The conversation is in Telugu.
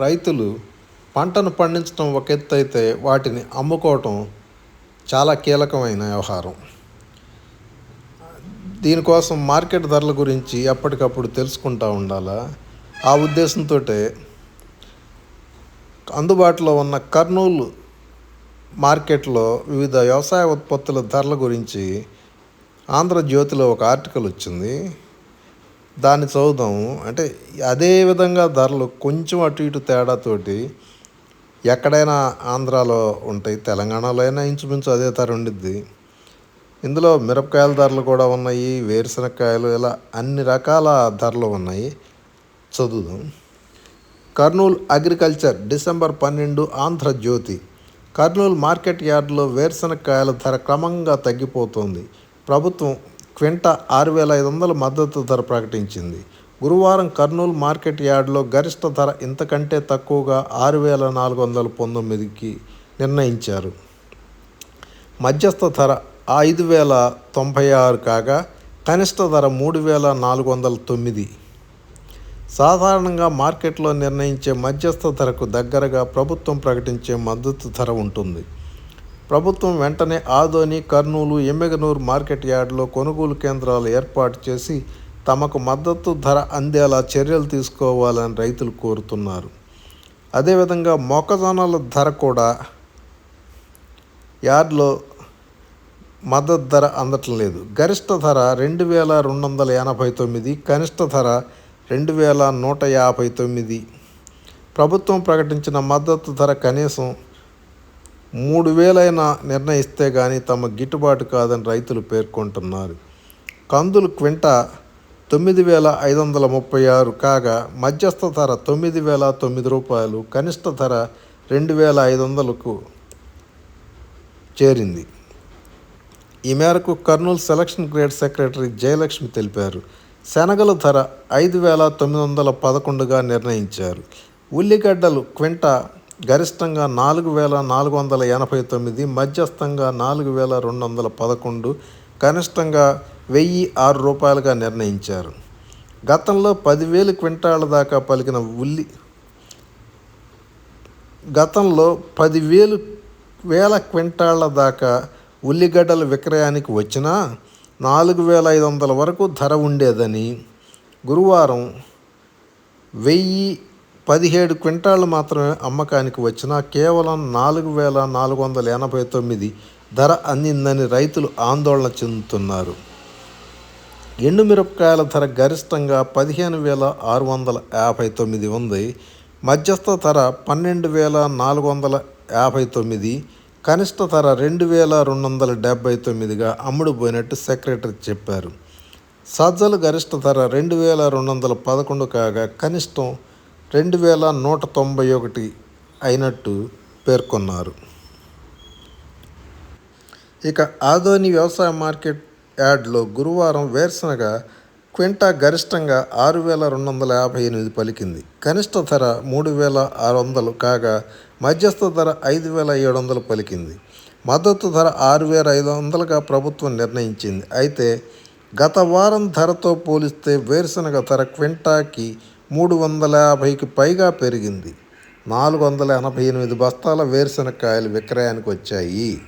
రైతులు పంటను పండించడం ఒక ఎత్తు అయితే వాటిని అమ్ముకోవటం చాలా కీలకమైన వ్యవహారం. దీనికోసం మార్కెట్ ధరల గురించి ఎప్పటికప్పుడు తెలుసుకుంటూ ఉండాలా? ఆ ఉద్దేశంతో అందుబాటులో ఉన్న కర్నూలు మార్కెట్లో వివిధ వ్యవసాయ ఉత్పత్తుల ధరల గురించి ఆంధ్రజ్యోతిలో ఒక ఆర్టికల్ వచ్చింది. దాన్ని చదువుదాము అంటే అదే విధంగా ధరలు కొంచెం అటు ఇటు తేడాతోటి ఎక్కడైనా ఆంధ్రాలో ఉంటాయి తెలంగాణలో అయినా ఇంచుమించు అదే ధర ఉండిద్ది. ఇందులో మిరపకాయల ధరలు కూడా ఉన్నాయి వేరుశనగకాయలు ఇలా అన్ని రకాల ధరలు ఉన్నాయి. చదువుదాం. కర్నూలు అగ్రికల్చర్ డిసెంబర్ పన్నెండు ఆంధ్రజ్యోతి కర్నూలు మార్కెట్ యార్డులో వేరుశనగకాయల ధర క్రమంగా తగ్గిపోతోంది. ప్రభుత్వం క్వింట ఆరు వేల ఐదు వందల మద్దతు ధర ప్రకటించింది. గురువారం కర్నూలు మార్కెట్ యార్డులో గరిష్ట ధర ఇంతకంటే తక్కువగా ఆరు వేల నాలుగు వందల పంతొమ్మిదికి నిర్ణయించారు. మధ్యస్థ ధర ఐదు వేల తొంభై ఆరు కాగా కనిష్ట ధర మూడు వేల నాలుగు వందల తొమ్మిది సాధారణంగా మార్కెట్లో నిర్ణయించే మధ్యస్థ ధరకు దగ్గరగా ప్రభుత్వం ప్రకటించే మద్దతు ధర ఉంటుంది. ప్రభుత్వం వెంటనే ఆదోని కర్నూలు ఎమ్మెగనూరు మార్కెట్ యార్డులో కొనుగోలు కేంద్రాలు ఏర్పాటు చేసి తమకు మద్దతు ధర అందేలా చర్యలు తీసుకోవాలని రైతులు కోరుతున్నారు. అదేవిధంగా మొక్కజొన్నల ధర కూడా యార్డ్లో మద్దతు ధర అందటం లేదు. గరిష్ట ధర రెండు వేల రెండు వందల ఎనభై తొమ్మిది కనిష్ట ధర రెండు వేల నూట యాభై తొమ్మిది. ప్రభుత్వం ప్రకటించిన మద్దతు ధర కనీసం మూడు వేలైనా నిర్ణయిస్తే కానీ తమ గిట్టుబాటు కాదని రైతులు పేర్కొంటున్నారు. కందులు క్వింట తొమ్మిది వేల ఐదు వందల ముప్పై ఆరు కాగా మధ్యస్థ ధర తొమ్మిది వేల తొమ్మిది రూపాయలు కనిష్ట ధర రెండు వేల ఐదు వందలకు చేరింది. ఈ మేరకు Kurnool selection grade secretary Jayalakshmi తెలిపారు. శనగల ధర ఐదు వేల తొమ్మిది వందల పదకొండుగా నిర్ణయించారు. ఉల్లిగడ్డలు క్వింట గరిష్టంగా నాలుగు వేల నాలుగు వందల ఎనభై తొమ్మిది మధ్యస్థంగా నాలుగు వేల రెండు వందల పదకొండు కనిష్టంగా వెయ్యి ఆరు రూపాయలుగా నిర్ణయించారు. గతంలో పదివేలు క్వింటాళ్ళ దాకా పలికిన ఉల్లి గతంలో పదివేలు వేల క్వింటాళ్ళ దాకా ఉల్లిగడ్డల విక్రయానికి వచ్చినా నాలుగు వేల ఐదు వందల వరకు ధర ఉండేదని గురువారం వెయ్యి పదిహేడు క్వింటాళ్ళు మాత్రమే అమ్మకానికి వచ్చినా కేవలం నాలుగు వేల నాలుగు వందల ఎనభై తొమ్మిది ధర అందిందని రైతులు ఆందోళన చెందుతున్నారు. ఎండుమిరపకాయల ధర గరిష్టంగా పదిహేను వేల ఆరు వందల యాభై తొమ్మిది ఉంది. మధ్యస్థ ధర పన్నెండు వేల నాలుగు వందల యాభై తొమ్మిది కనిష్ట ధర రెండు వేల రెండు వందల డెబ్బై తొమ్మిదిగా అమ్ముడుపోయినట్టు సెక్రటరీ చెప్పారు. సజ్జలు గరిష్ట ధర రెండు వేల రెండు వందల పదకొండు కాగా కనిష్టం రెండు వేల నూట తొంభై ఒకటి అయినట్టు పేర్కొన్నారు. ఇక ఆదోని వ్యవసాయ మార్కెట్ యార్డ్లో గురువారం వేరుశనగ క్వింటా గరిష్టంగా ఆరు వేల రెండు వందల యాభై ఎనిమిది పలికింది. కనిష్ట ధర మూడు వేల ఆరు వందలు కాగా మధ్యస్థ ధర ఐదు వేల ఏడు వందలు పలికింది. మద్దతు ధర ఆరు వేల ఐదు వందలుగా ప్రభుత్వం నిర్ణయించింది. అయితే గత వారం ధరతో పోలిస్తే వేరుశనగ ధర క్వింటాకి మూడు వందల యాభైకి పైగా పెరిగింది. నాలుగు వందల ఎనభై ఎనిమిది బస్తాల వేరుశనగకాయలు విక్రయానికి వచ్చాయి.